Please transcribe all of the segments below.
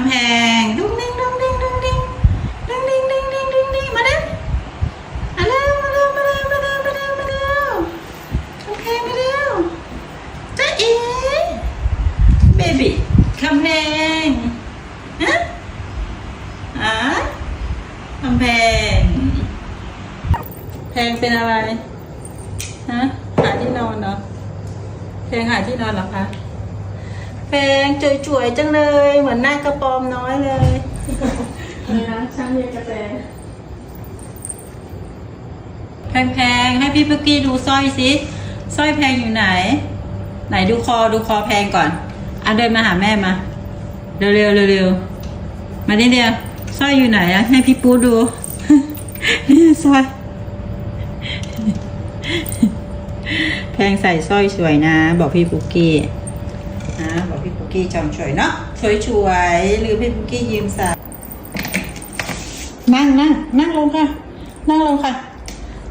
ำแพงดุ้งดิ้งดุ้งดิ้งดุ้งดิ้งดุ้งดิ้งดิ้งดิ้งดุ้งดิ้งมาเร็วมาเร็วมาเร็วมาเร็วมาเร็วมาเร็วมาเร็วกำแพงมาเร็วจ้าเอ๋เบบี้กำแพงฮะอะกำแพงแพงเป็นอะไรฮะหาที่นอนเนาะแพงหาที่นอนเหรอคะ แพงจ่วยๆจังเลย เหมือนหน้ากระปอมน้อยเลยอะไรนะช่างเรียนกาแฟแพงๆให้พี่ปุ๊กกี้ดูสร้อยสิสร้อยแพงอยู่ไหน ไหนดูคอดูคอแพงก่อนอะเดินมาหาแม่มาเร็วๆเร็วๆมาดิเดียวสร้อยอยู่ไหนอะให้พี่ปูดูนี่สร้อย แพงใส่สร้อยสวยนะ บอกพี่ปุ๊กกี้ นะบอกพี่ปุ๊กกี้จำสวยเนาะสวยๆหรือพี่ปุ๊กกี้ยืมใส่นั่งนั่งนั่งลงค่ะ นั่งลงค่ะ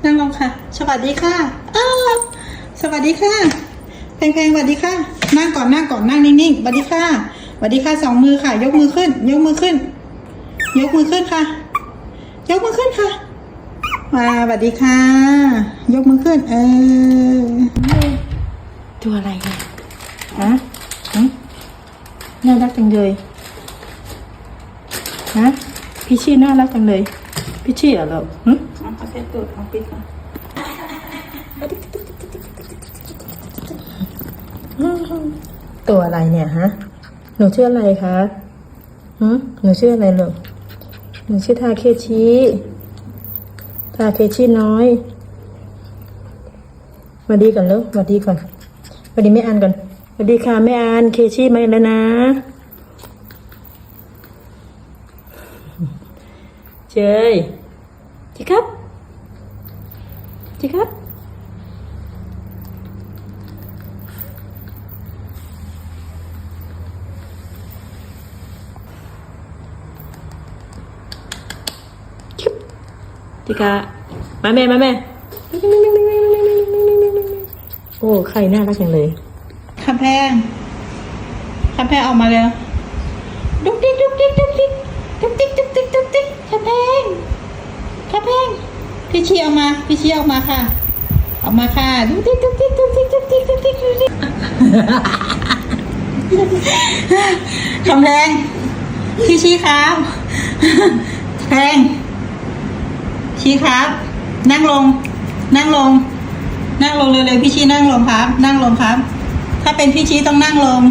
นั่งลงค่ะ สวัสดีค่ะอ้าวสวัสดีค่ะเพลงเพลงสวัสดีค่ะ นั่งก่อนนั่งก่อนนั่งนิ่งๆสวัสดีค่ะสวัสดีค่ะสองมือค่ะ ยกมือขึ้น ยกมือขึ้น ยกมือขึ้นค่ะ ยกมือขึ้นค่ะมาสวัสดีค่ะ ยกมือขึ้น เออ ตัวอะไรเนี่ยฮะ น่ารักจังเลยฮะพี่ชี่น่ารักจังเลย พี่ชี่เหรอลูกหึเอาเซ็ตตูดเอาปิดก่อนตัวอะไรเนี่ยฮะ หนูชื่ออะไรคะหึหนูชื่ออะไรลูกหนูชื่อทาเคชิทาเคชิน้อยมาดีก่อนลูกมาดีก่อนมาดีไม่อ่านก่อน สวัสดีค่ะไม่อ่านเคชิมาแล้วนะเจยจีครับจีครับชิบจีกะมาแม่มาแม่โอ้ใครน่ารักจังเลย คำแพงคำแพงออกมาเร็วดุ๊กดิ๊กดุ๊กดิ๊กดุ๊กดิ๊กดุ๊กดิ๊กดุ๊กดิ๊กดุ๊กดิ๊กข้าแพงข้าแพงพี่ชี้ออกมาพี่ชี้ออกมาค่ะ ออกมาค่ะดุ๊กดิ๊กดุ๊กดิ๊กดุ๊กดิ๊กดุ๊กดิ๊กดุ๊กดิ๊กดุ๊กดิ๊กคำแพงพี่ชี้ครับแพงชี้ครับ นั่งลง นั่งลง นั่งลงเร็วๆพี่ชี้นั่งลงครับ นั่งลงครับ ถ้าเป็นพี่ชี้ต้องนั่งลง